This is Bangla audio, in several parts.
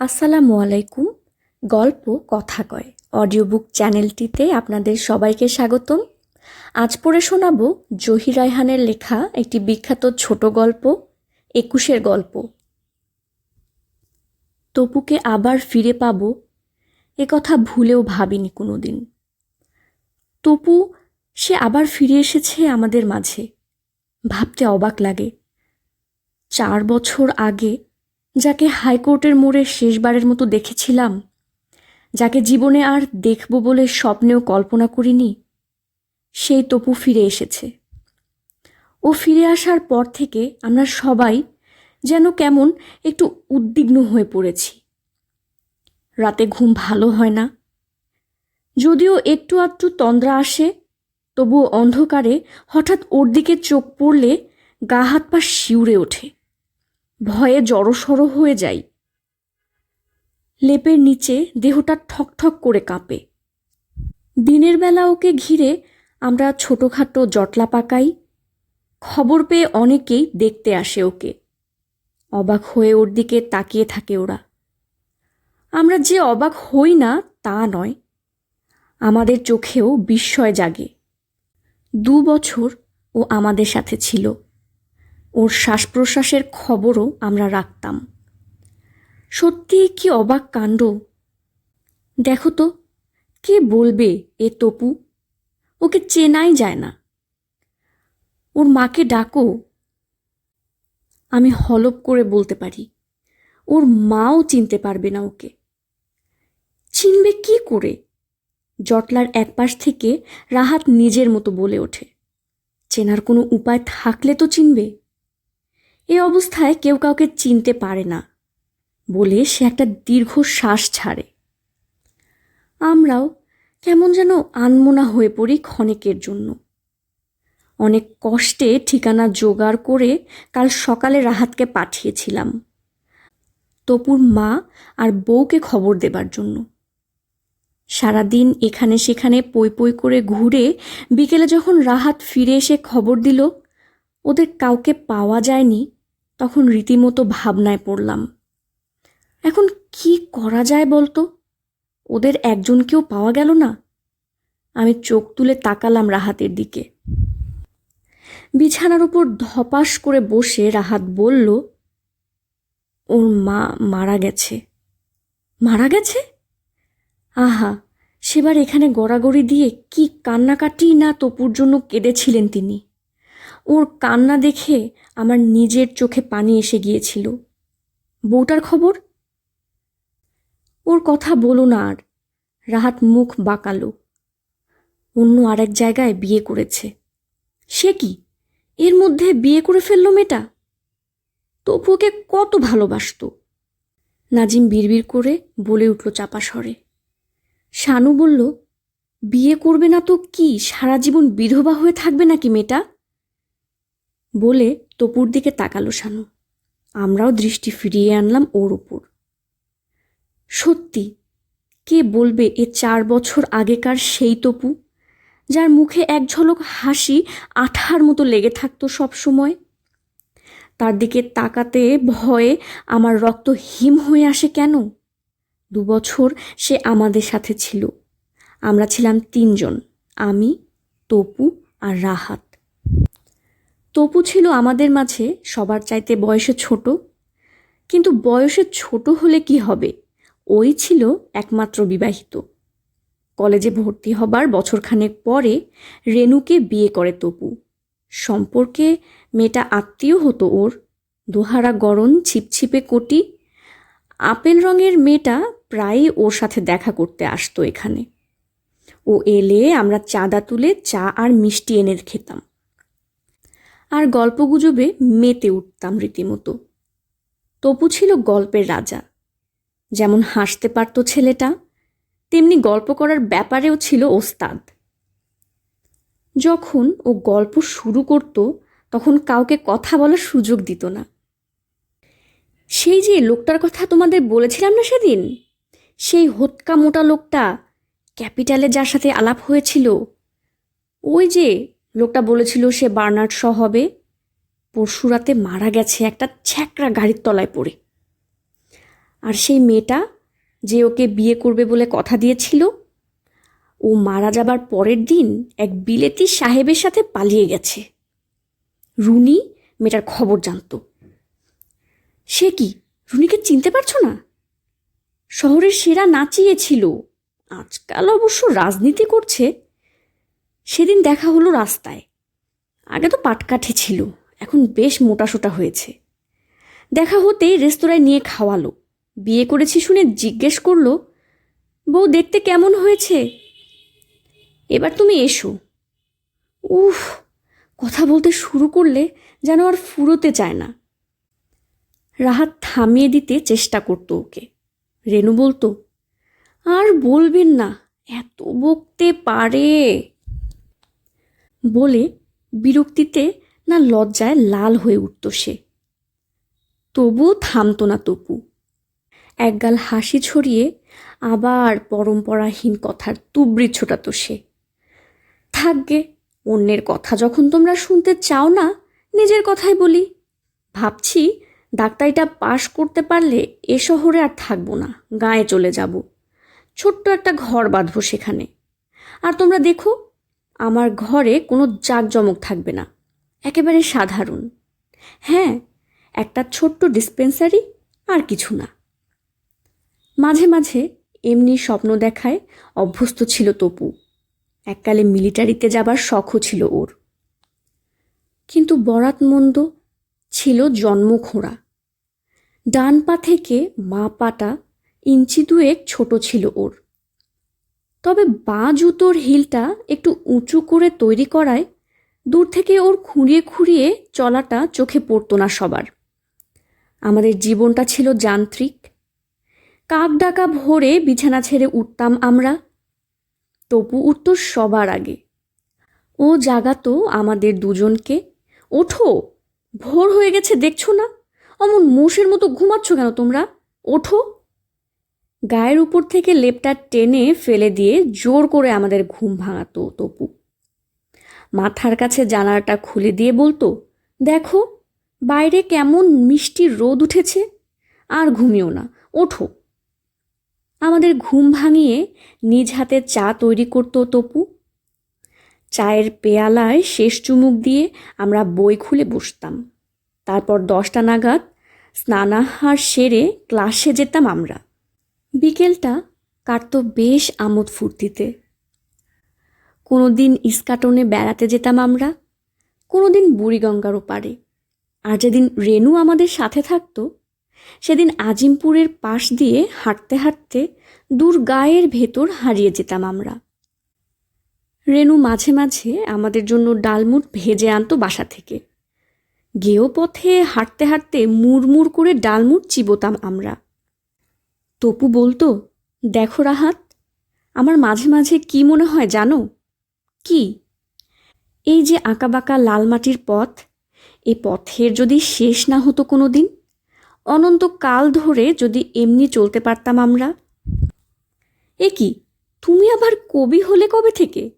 আসসালামু আলাইকুম। গল্প কথা কয়। অডিও বুক চ্যানেলটিতে আপনাদের সবাইকে স্বাগতম। আজ পড়ে শোনাব জহি রায়হানের লেখা একটি বিখ্যাত ছোট গল্প, একুশের গল্প। তপুকে আবার ফিরে পাব, এ কথা ভুলেও ভাবিনি কোনো দিন তপু সে আবার ফিরে এসেছে আমাদের মাঝে। ভাবতে অবাক লাগে। চার বছর আগে যাকে হাইকোর্টের মোড়ে শেষবারের মতো দেখেছিলাম, যাকে জীবনে আর দেখব বলে স্বপ্নেও কল্পনা করিনি, সেই তপু ফিরে এসেছে। ও ফিরে আসার পর থেকে আমরা সবাই যেন কেমন একটু উদ্বিগ্ন হয়ে পড়েছি। রাতে ঘুম ভালো হয় না। যদিও একটু আধটু তন্দ্রা আসে, তবুও অন্ধকারে হঠাৎ ওর দিকে চোখ পড়লে গা হাত পা শিউরে ওঠে। ভয়ে জড়সড় হয়ে যাই। লেপের নিচে দেহটা ঠকঠক করে কাঁপে। দিনের বেলা ওকে ঘিরে আমরা ছোটোখাটো জটলা পাকাই। খবর পেয়ে অনেকেই দেখতে আসে ওকে। অবাক হয়ে ওর দিকে তাকিয়ে থাকে ওরা। আমরা যে অবাক হই না, তা নয়। আমাদের চোখেও বিস্ময় জাগে। দু বছর ও আমাদের সাথে ছিল। ওর শ্বাস প্রশ্বাসের খবরও আমরা রাখতাম। সত্যি কি অবাক কাণ্ড? দেখো তো, কে বলবে এ তপু? ওকে চেনাই যায় না। ওর মাকে ডাকো। আমি হলপ করে বলতে পারি, ওর মাও চিনতে পারবে না ওকে। চিনবে কি করে? জটলার একপাশ থেকে রাহাত নিজের মতো বলে ওঠে। চেনার কোনো উপায় থাকলে তো চিনবে। এ অবস্থায় কেউ কাউকে চিনতে পারে না বলে সে একটা দীর্ঘ শ্বাস ছাড়ে। আমরাও কেমন যেন আনমোনা হয়ে পড়ি ক্ষণেকের জন্য। অনেক কষ্টে ঠিকানা জোগাড় করে কাল সকালে রাহাতকে পাঠিয়েছিলাম। তপুর মা আর বউকে খবর দেবার জন্য। সারাদিন এখানে সেখানে পই পই করে ঘুরে বিকেলে যখন রাহাত ফিরে এসে খবর দিল ওদের কাউকে পাওয়া যায়নি, তখন রীতিমতো ভাবনায় পড়লাম। এখন কি করা যায় বলতো? ওদের একজনকেও পাওয়া গেল না? আমি চোখ তুলে তাকালাম রাহাতের দিকে। বিছানার উপর ধপাস করে বসে রাহাত বলল, ওর মা মারা গেছে। মারা গেছে? আহা, সেবার এখানে গড়াগড়ি দিয়ে কি কান্নাকাটি না তপুর জন্য কেঁদেছিলেন তিনি? ওর কান্না দেখে আমার নিজের চোখে পানি এসে গিয়েছিল। বউটার খবর? ওর কথা বলো না আর। রাহাত মুখ বাঁকালো। অন্য আরেক জায়গায় বিয়ে করেছে। সে কি? এর মধ্যে বিয়ে করে ফেলল মেয়েটা? তবু ওকে কত ভালোবাসত। নাজিম বিড়বিড় করে বলে উঠল চাপা স্বরে। শানু বলল, বিয়ে করবে না তো কি? সারা জীবন বিধবা হয়ে থাকবে নাকি মেয়েটা? বলে তপুর দিকে তাকালো শানু। আমরাও দৃষ্টি ফিরিয়ে আনলাম ওর ওপর সত্যি, কে বলবে এ চার বছর আগেকার সেই তপু, যার মুখে এক ঝলক হাসি আঠার মতো লেগে থাকতো সব সময়? তার দিকে তাকাতে ভয়ে আমার রক্ত হিম হয়ে আসে কেন? দু বছর সে আমাদের সাথে ছিল। আমরা ছিলাম তিনজন, আমি, তপু আর রাহাত। তপু ছিল আমাদের মাঝে সবার চাইতে বয়সে ছোট। কিন্তু বয়সে ছোট হলে কি হবে? ওই ছিল একমাত্র বিবাহিত। কলেজে ভর্তি হবার বছরখানেক পরে রেনুকে বিয়ে করে তপু সম্পর্কে মেয়েটা আত্মীয় হতো ওর। দোহারা গরম ছিপছিপে কোটি। আপেল রঙের মেয়েটা প্রায়ই ওর সাথে দেখা করতে আসতো এখানে। ও এলে আমরা চাঁদা তুলে চা আর মিষ্টি এনে খেতাম। আর গল্পগুজবে মেতে উঠতাম রীতিমতো। তপু ছিল গল্পের রাজা। যেমন হাসতে পারত ছেলেটা, তেমনি গল্প করার ব্যাপারেও ছিল ওস্তাদ। যখন ও গল্প শুরু করত, তখন কাউকে কথা বলার সুযোগ দিত না। সেই যে লোকটার কথা তোমাদের বলেছিলাম না সেদিন? সেই হোৎকা মোটা লোকটা ক্যাপিটালে যার সাথে আলাপ হয়েছিল, ওই যে লোকটা বলেছিল সে বার্নার্ড শ হবে। পরশু রাতে মারা গেছে একটা ছ্যাকরা গাড়ির তলায় পড়ে। আর সেই মেয়েটা যে ওকে বিয়ে করবে বলে কথা দিয়েছিল, ও মারা যাবার পরের দিন এক বিলেতি সাহেবের সাথে পালিয়ে গেছে। রুনি মেয়েটার খবর জানতো। সে কি, রুনিকে চিনতে পারছ না? শহরের সেরা নাচিয়েছিল আজকাল অবশ্য রাজনীতি করছে। সেদিন দেখা হলো রাস্তায়। আগে তো পাটকাঠি ছিল, এখন বেশ মোটাসোটা হয়েছে। দেখা হতেই রেস্তোরাঁয় নিয়ে খাওয়ালো। বিয়ে করেছি শুনে জিজ্ঞেস করল, বউ, দেখতে কেমন হয়েছে? এবার তুমি এসো। উফ, কথা বলতে শুরু করলে যেন আর ফুরোতে চায় না। রাহাত থামিয়ে দিতে চেষ্টা করতো ওকে। রেনু বলতো, আর বলবেন না, এত বকতে পারে। বলে বিরক্তিতে না লজ্জায় লাল হয়ে উঠত সে। তবুও থামতো না তপু। একগাল হাসি ছড়িয়ে আবার পরম্পরাহীন কথার তুবড়ি ছোটাতো সে। থাকবে অন্যের কথা যখন তোমরা শুনতে চাও না, নিজের কথাই বলি। ভাবছি ডাক্তারিটা পাশ করতে পারলে এ শহরে আর থাকব না, গায়ে চলে যাব। ছোট্ট একটা ঘর বাঁধবো সেখানে। আর তোমরা দেখো আমার ঘরে কোনো জাঁকজমক থাকবে না। একেবারে সাধারণ। হ্যাঁ একটা ছোট্ট ডিসপেন্সারি আর কিছু না। মাঝে মাঝে এমনি স্বপ্ন দেখায় অভ্যস্ত ছিল তপু। এককালে মিলিটারিতে যাবার শখও ছিল ওর। কিন্তু বরাত মন্দ ছিল জন্ম খোঁড়া ডান পা থেকে মা পাটা ইঞ্চি দুয়েক ছোট ছিল ওর। তবে বাঁ জুতোর হিলটা একটু উঁচু করে তৈরি করায় দূর থেকে ওর খুঁড়িয়ে খুঁড়িয়ে চলাটা চোখে পড়তো না সবার। আমাদের জীবনটা ছিল যান্ত্রিক। কাক ডাকা ভোরে বিছানা ছেড়ে উঠতাম আমরা। তপু উঠত সবার আগে। ও জাগাতো আমাদের দুজনকে। ওঠো, ভোর হয়ে গেছে, দেখছ না? অমন মোষের মতো ঘুমাচ্ছ কেন তোমরা? ওঠো। গায়ের উপর থেকে লেপটা টেনে ফেলে দিয়ে জোর করে আমাদের ঘুম ভাঙাতো তপু। মাথার কাছে জানালাটা খুলে দিয়ে বলতো, দেখো, বাইরে কেমন মিষ্টি রোদ উঠেছে, আর ঘুমিও না, ওঠো। আমাদের ঘুম ভাঙিয়ে নিজ হাতে চা তৈরি করতো তপু। চায়ের পেয়ালায় শেষ চুমুক দিয়ে আমরা বই খুলে বসতাম। তারপর দশটা নাগাদ স্নানাহার সেরে ক্লাসে যেতাম আমরা। বিকেলটা কাটত বেশ আমোদ ফুর্তিতে। কোনো দিন ইস্কাটনে বেড়াতে যেতাম আমরা কোনো দিন বুড়িগঙ্গার ওপারে। আর যেদিন রেনু আমাদের সাথে থাকতো, সেদিন আজিমপুরের পাশ দিয়ে হাঁটতে হাঁটতে দূর গায়ের ভেতর হারিয়ে যেতাম আমরা। রেনু মাঝে মাঝে আমাদের জন্য ডালমুট ভেজে আনতো বাসা থেকে। গেও পথে হাঁটতে হাঁটতে মুড়মুড় করে ডালমুট চিবোতাম আমরা। তপু বলতো, দেখো রাহাত, আমার মাঝে মাঝে কি মনে হয় জানো? কি? এই যে আঁকাবাঁকা লাল মাটির পথ, এ পথের যদি শেষ না হতো কোনো দিন অনন্তকাল ধরে যদি এমনি চলতে পারতাম আমরা? এ কি, তুমি আবার কবি হলে কবে থেকে?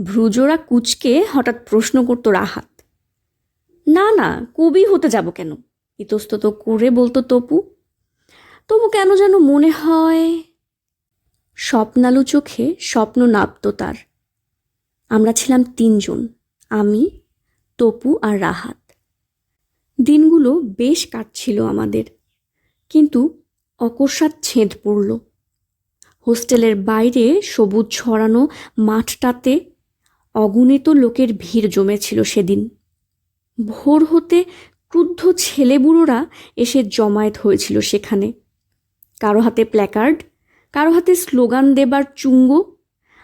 ভ্রুজোড়া কুচকে হঠাৎ প্রশ্ন করতো রাহাত। না না, কবি হতে যাব কেন? ইতস্তত করে বলতো তপু। তবু কেন যেন মনে হয় স্বপ্নালু চোখে স্বপ্ন নাবত তার। আমরা ছিলাম তিনজন, আমি, তপু আর রাহাত। দিনগুলো বেশ কাটছিল আমাদের, কিন্তু অকস্মাৎ ছেদ পড়ল। হোস্টেলের বাইরে সবুজ ছড়ানো মাঠটাতে অগণিত লোকের ভিড় জমেছিল সেদিন। ভোর হতে ক্রুদ্ধ ছেলেবুড়োরা এসে জমায়েত হয়েছিল সেখানে। কারও হাতে প্ল্যাকার্ড কারও হাতে স্লোগান দেবার চুঙ্গ,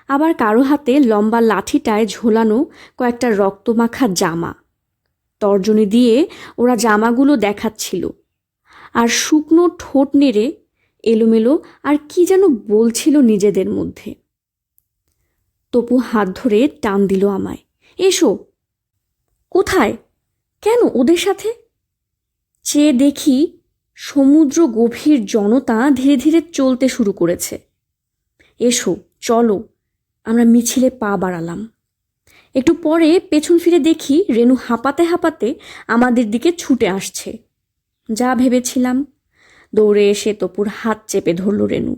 আবার কারও হাতে লম্বা লাঠিটায় ঝোলানো কয়েকটা রক্তমাখা জামা। তর্জনী দিয়ে ওরা জামাগুলো দেখাচ্ছিল। আর শুকনো ঠোঁট নেড়ে এলোমেলো আর কি যেন বলছিল নিজেদের মধ্যে। তপু হাত ধরে টান দিল আমায়, এসো। কোথায়? কেন ওদের সাথে? চেয়ে দেখি সমুদ্র গভীর জনতা ধীরে ধীরে চলতে শুরু করেছে। এসো, চলো, আমরা মিছিলে পা বাড়ালাম। একটু পরে পেছন ফিরে দেখি রেনু হাঁপাতে হাঁপাতে আমাদের দিকে ছুটে আসছে। যা ভেবেছিলাম, দৌড়ে এসে তপুর হাত চেপে ধরল রেনু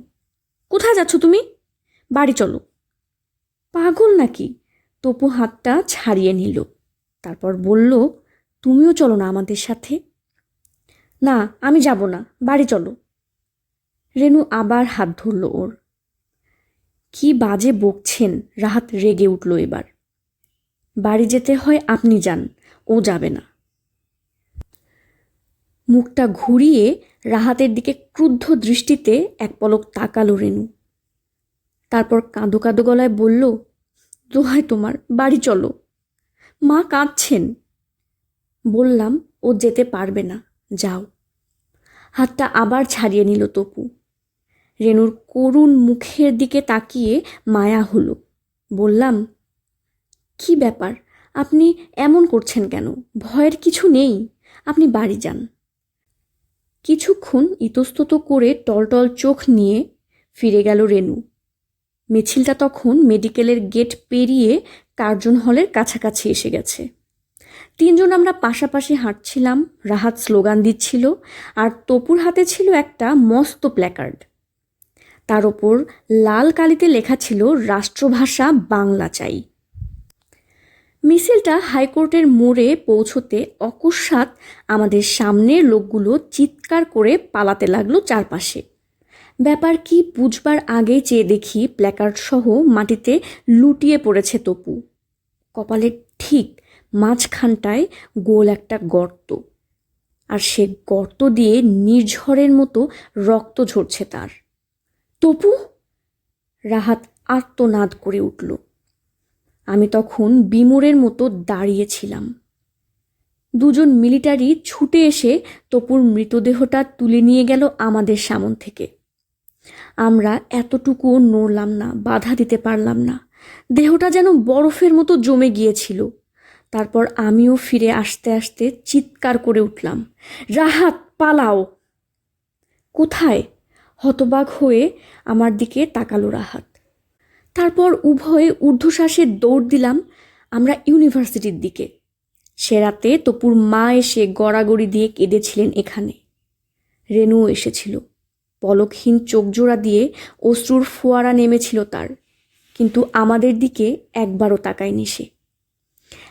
কোথায় যাচ্ছ তুমি? বাড়ি চলো। পাগল নাকি? তপু হাতটা ছাড়িয়ে নিল। তারপর বলল, তুমিও চলো না আমাদের সাথে। না, আমি যাব না, বাড়ি চলো। রেনু আবার হাত ধরল ওর। কি বাজে বকছেন রাহাত রেগে উঠল এবার। বাড়ি যেতে হয় আপনি যান, ও যাবে না। মুখটা ঘুরিয়ে রাহাতের দিকে ক্রুদ্ধ দৃষ্টিতে এক পলক তাকালো রেনু। তারপর কাঁদো কাঁদো গলায় বলল, দোহাই তোমার, বাড়ি চলো। মা কাঁদছেন। বললাম, ও যেতে পারবে না। যাও। হাতটা আবার ছাড়িয়ে নিল তপু। রেনুর করুণ মুখের দিকে তাকিয়ে মায়া হলো। বললাম, কি ব্যাপার? আপনি এমন করছেন কেন? ভয়ের কিছু নেই। আপনি বাড়ি যান। কিছুক্ষণ ইতস্তত করে টলটল চোখ নিয়ে ফিরে গেল রেনু মিছিলটা তখন মেডিকেলের গেট পেরিয়ে কার্জন হলের কাছাকাছি এসে গেছে। তিনজন আমরা পাশাপাশি হাঁটছিলাম, রাহাত স্লোগান দিচ্ছিল, আর তপুর হাতে ছিল একটা মস্ত প্ল্যাকার্ড। তার ওপর লাল কালিতে লেখা ছিল, রাষ্ট্রভাষা বাংলা চাই। মিছিলটা হাইকোর্টের মোড়ে পৌঁছতে অকস্মাৎ আমাদের সামনের লোকগুলো চিৎকার করে পালাতে লাগল চারপাশে। ব্যাপার কি বুঝবার আগে চেয়ে দেখি প্ল্যাকার্ড সহ মাটিতে লুটিয়ে পড়েছে তপু। কপালের ঠিক মাঝখানটায় গোল একটা গর্ত। আর সে গর্ত দিয়ে নির্ঝরের মতো রক্ত ঝরছে তার। তপু, রাহাত আত্মনাদ করে উঠল। আমি তখন বিমোরের মতো দাঁড়িয়েছিলাম। দুজন মিলিটারি ছুটে এসে তপুর মৃতদেহটা তুলে নিয়ে গেল আমাদের সামন থেকে। আমরা এতটুকুও নড়লাম না, বাধা দিতে পারলাম না। দেহটা যেন বরফের মতো জমে গিয়েছিল। তারপর আমিও ফিরে আসতে আসতে চিৎকার করে উঠলাম। রাহাত, পালাও! কোথায়? হতবাক হয়ে আমার দিকে তাকালো রাহাত। তারপর উভয়ে ঊর্ধ্বশ্বাসে দৌড় দিলাম আমরা ইউনিভার্সিটির দিকে। সে রাতে তপুর মা এসে গড়াগড়ি দিয়ে কেঁদেছিলেন এখানে। রেনুও এসেছিল। পলকহীন চোখজোড়া দিয়ে অশ্রুর ফোয়ারা নেমেছিল তার। কিন্তু আমাদের দিকে একবারও তাকায়নি সে।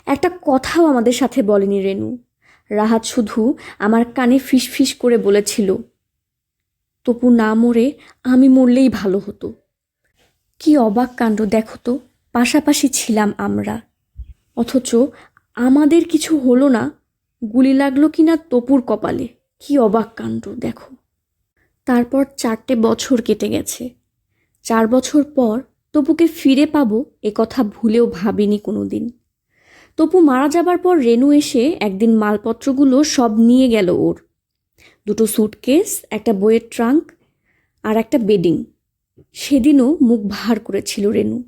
একটা কথাও আমাদের সাথে বলেনি রেনু। রাহাত শুধু আমার কানে ফিসফিস করে বলেছিল, তপু না মরে আমি মরলেই ভালো হতো। কি অবাক কাণ্ড, দেখো তো, পাশাপাশি ছিলাম আমরা। অথচ আমাদের কিছু হলো না, গুলি লাগল কি না তপুর কপালে। কি অবাক কাণ্ড, দেখো। তারপর চারটে বছর কেটে গেছে। চার বছর পর তপুকে ফিরে পাবো এ কথা ভুলেও ভাবিনি কোনো দিন তপু মারা যাবার পর রেনু এসে একদিন মালপত্রগুলো সব নিয়ে গেল ওর। দুটো সুটকেস একটা বইয়ের ট্রাঙ্ক আর একটা বেডিং সেদিনও মুখ ভার করেছিল রেনু।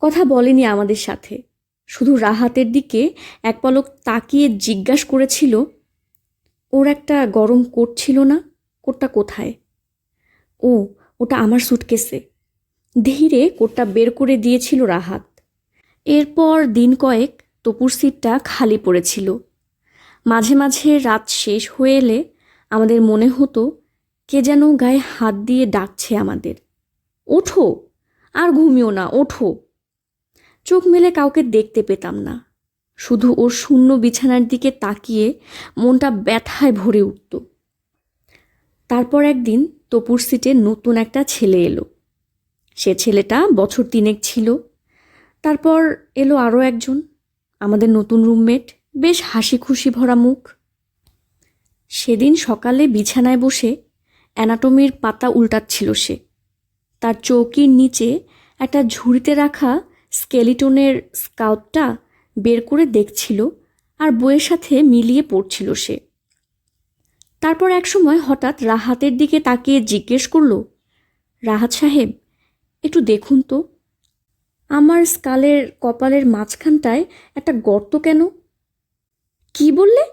কথা বলেনি আমাদের সাথে। শুধু রাহাতের দিকে এক পলক তাকিয়ে জিজ্ঞাসা করেছিল, ওর একটা গরম কোট ছিল না? কোটটা কোথায়? ও, ওটা আমার সুটকেসে ধীরে কোটটা বের করে দিয়েছিল রাহাত। এরপর দিন কয়েক তপুর সিটটা খালি পড়েছিল। মাঝে মাঝে রাত শেষ হয়ে এলে আমাদের মনে হতো কে যেন গায়ে হাত দিয়ে ডাকছে আমাদের। ওঠো, আর ঘুমিও না, ওঠো। চোখ মেলে কাউকে দেখতে পেতাম না। শুধু ওর শূন্য বিছানার দিকে তাকিয়ে মনটা ব্যথায় ভরে উঠত। তারপর একদিন তপুর সিটে নতুন একটা ছেলে এলো। সে ছেলেটা বছর তিনেক ছিল। তারপর এলো আরও একজন। আমাদের নতুন রুমমেট বেশ হাসি খুশি ভরা মুখ। সেদিন সকালে বিছানায় বসে অ্যানাটমির পাতা উল্টাচ্ছিল সে। তার চৌকির নিচে একটা ঝুড়িতে রাখা স্কেলিটনের স্কাউটটা বের করে দেখছিল আর বইয়ের সাথে মিলিয়ে পড়ছিল সে। তারপর একসময় হঠাৎ রাহাতের দিকে তাকিয়ে জিজ্ঞেস করল, রাহাত সাহেব, একটু দেখুন তো। আমার স্কালের কপালের মাঝখানটায় একটা গর্ত কেন? কি বললে?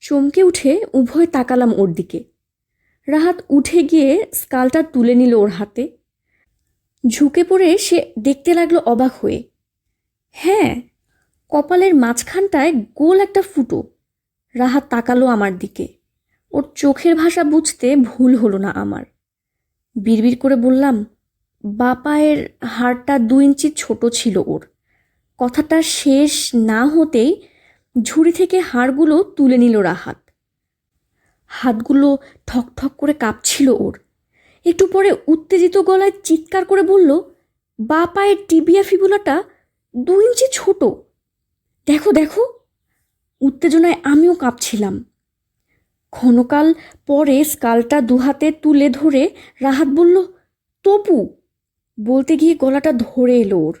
চমকে উঠে উভয় তাকালাম ওর দিকে। রাহাত উঠে গিয়ে স্কালটা তুলে নিল ওর হাতে। ঝুঁকে পড়ে সে দেখতে লাগল অবাক হয়ে। হ্যাঁ কপালের মাঝখানটায় গোল একটা ফুটো। রাহাত তাকালো আমার দিকে। ওর চোখের ভাষা বুঝতে ভুল হলো না আমার। বিড়বিড় করে বললাম বা পায়ের হাড়টা দু ইঞ্চি ছোট ছিল ওর। কথাটা শেষ না হতেই ঝুড়ি থেকে হাড়গুলো তুলে নিল রাহাত। হাতগুলো ঠক ঠক করে কাঁপছিল ওর। একটু পরে উত্তেজিত গলায় চিৎকার করে বলল বা পায়ের টিবিয়া ফিবুলাটা দু ইঞ্চি ছোট। দেখো দেখো। উত্তেজনায় আমিও কাঁপছিলাম। ক্ষণকাল পরে স্কালটা দুহাতে তুলে ধরে রাহাত বলল, তপু বলতে গিয়ে গলাটা ধরে এলো ওর।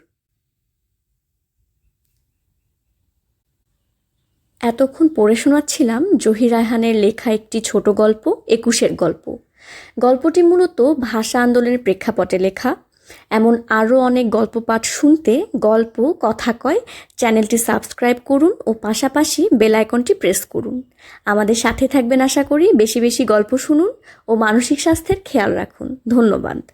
এতক্ষণ পড়ে শোনাচ্ছিলাম জহির রায়হানের লেখা একটি ছোট গল্প, একুশের গল্প। গল্পটি মূলত ভাষা আন্দোলনের প্রেক্ষাপটে লেখা। এমন আরও অনেক গল্প পাঠ শুনতে গল্প, কথা কয়, চ্যানেলটি সাবস্ক্রাইব করুন ও পাশাপাশি বেল আইকনটি প্রেস করুন। আমাদের সাথে থাকবেন আশা করি, বেশি বেশি গল্প শুনুন ও মানসিক স্বাস্থ্যের খেয়াল রাখুন। ধন্যবাদ।